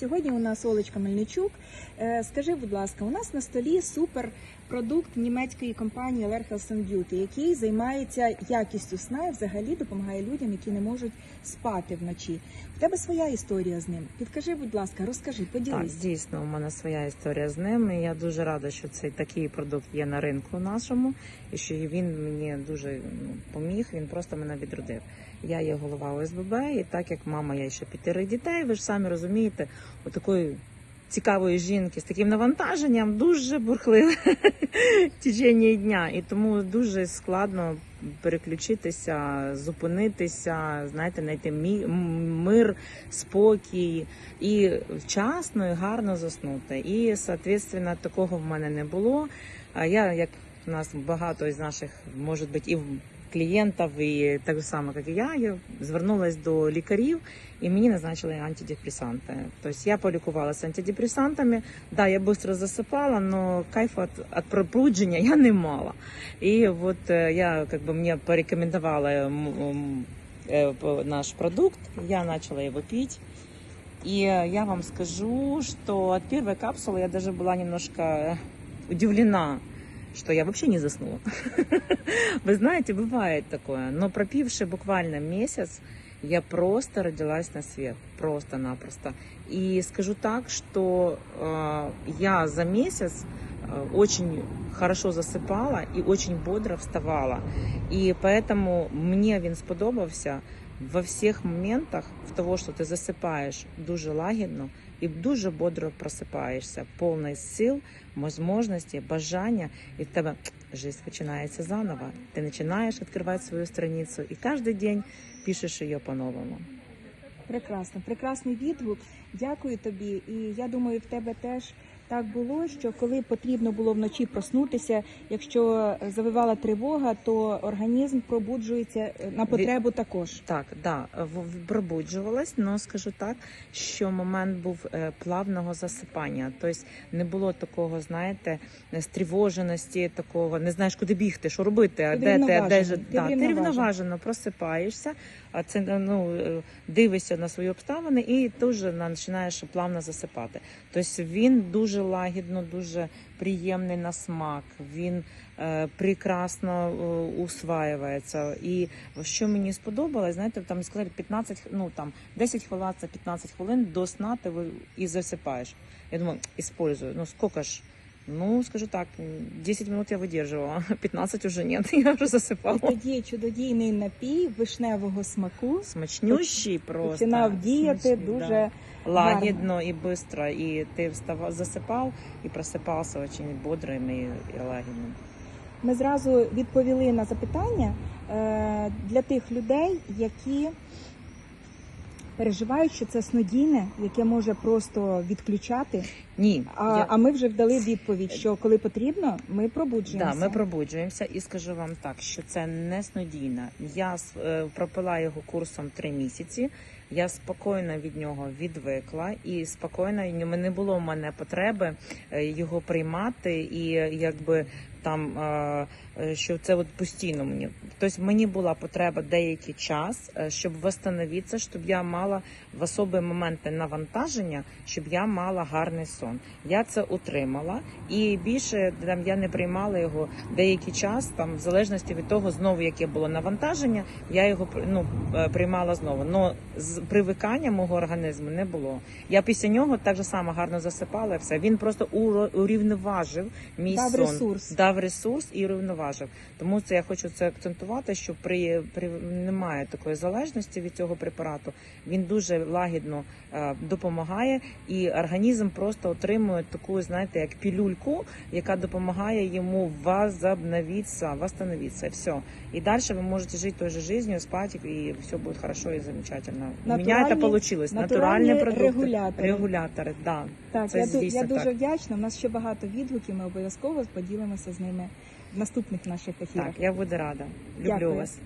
Сьогодні у нас Олечка Мельничук. Е, Скажи, будь ласка, у нас на столі супер продукт німецької компанії Ler Beauty, який займається якістю сна і взагалі допомагає людям, які не можуть спати вночі. В тебе своя історія з ним. Підкажи, будь ласка, розкажи, Так, дійсно, у мене своя історія з ним. і Я дуже рада, що цей такий продукт є на ринку нашому, і що він мені дуже ну, поміг. Він просто мене відродив. Я є голова ОСББ, і так як мама, я ще п'ятерих дітей. Ви ж самі розумієте, у такої цікавої жінки з таким навантаженням дуже бурхливе течення дня, і тому дуже складно переключитися, зупинитися, знаєте, знайти мі- мир, спокій і вчасно і гарно заснути. І, соответственно, такого в мене не було. А я, як у нас багато із наших, може бути, і клієнтів, і так само, як і я, я звернулася до лікарів, і мені назначили антидепресанти. Тобто я полікувалася антидепресантами. Да, я швидко засипала, але кайфу від, від пробудження я не мала. І от е, я, как бы, мне порекомендовала м, м, э, п- наш продукт, я начала его пить. И э, я вам скажу, что от первой капсулы я даже была немножко э, удивлена, что я вообще не заснула. Вы знаете, бывает такое. Но пропивши буквально месяц, я просто родилась на свет, просто-напросто. И скажу так, что э, я за месяц э, очень хорошо засыпала и очень бодро вставала. І поэтому мне він сподобався во всіх моментах в того, що ти засипаєш дуже лагідно і дуже бодро просипаєшся, повний сил, можливості, бажання, і в тебе життя починається заново. Ти починаєш відкривати свою страницю і кожен день пишеш її по-новому. Прекрасно, прекрасний відгук. Дякую тобі. І я думаю, в тебе теж так було, що коли потрібно було вночі проснутися, якщо завивала тривога, то організм пробуджується е, на потребу також. Так, да, пробуджувалась, але скажу так, що момент був е, плавного засипання. Тобто не було такого, знаєте, стривоженості, такого, не знаєш, куди бігти, що робити, а де ти, а де ж ти да, ти рівноважено просипаєшся, а це ну е, дивишся на свої обставини і дуже починаєш плавно засипати. Тобто він дуже лагідно, дуже приємний на смак. Він е, прекрасно е, усваюється. І що мені сподобалось, знаєте, там сказали 15, ну там 10 хвилин, це 15 хвилин до сна ти і засипаєш. Я думаю, использую. Ну сколько ж? Ну, скажу так, 10 минут я выдерживала, 15 уже нет, я вже засипала. тоді чудодійний напій вишневого смаку Смачнющий просто. починав діяти Смачний, дуже да. Лагідно і швидко. І ти вставав, засипав і просипався дуже бодрим і, і лагідним. Ми зразу відповіли на запитання е, для тих людей, які переживають, що це снодійне, яке може просто відключати. Ні, А, я- а ми вже вдали відповідь, що коли потрібно, ми пробуджуємося. Да, ми пробуджуємося і скажу вам так, що це не снодійна. Я е, пропила його курсом три місяці. Я спокійно від нього відвикла і спокійно не не було в мене потреби е, його приймати і якби там е, е, що це от постійно мені. Тобто мені була потреба деякий час, щоб восстановитися, щоб я мала в особі моменти навантаження, щоб я мала гарний сон. Я це утримала і більше там я не приймала його деякий час, там в залежності від того, знову яке було навантаження, я його ну, е, приймала знову. Но з привикання мого організму не було. Я після нього так же само гарно засипала. і Все він просто урівноважив мій Дав сон, ресурс. дав ресурс і урівноважив. Тому це я хочу це акцентувати, що при, при немає такої залежності від цього препарату. Він дуже лагідно е, допомагає, і організм просто отримує таку, знаєте, як пілюльку, яка допомагає йому возобновитися, восстановитися. Все. І далі ви можете жити той же життю, спати, і все буде хорошо і замечательно. У мене це вийшло. натуральні Натуральні продукти. регулятори. Регулятори, да. Так, Це я, звісно я дуже так. вдячна. У нас ще багато відгуків. Ми обов'язково поділимося з ними в наступних наших ефірах. Так, я буду рада. Люблю Дякую. вас.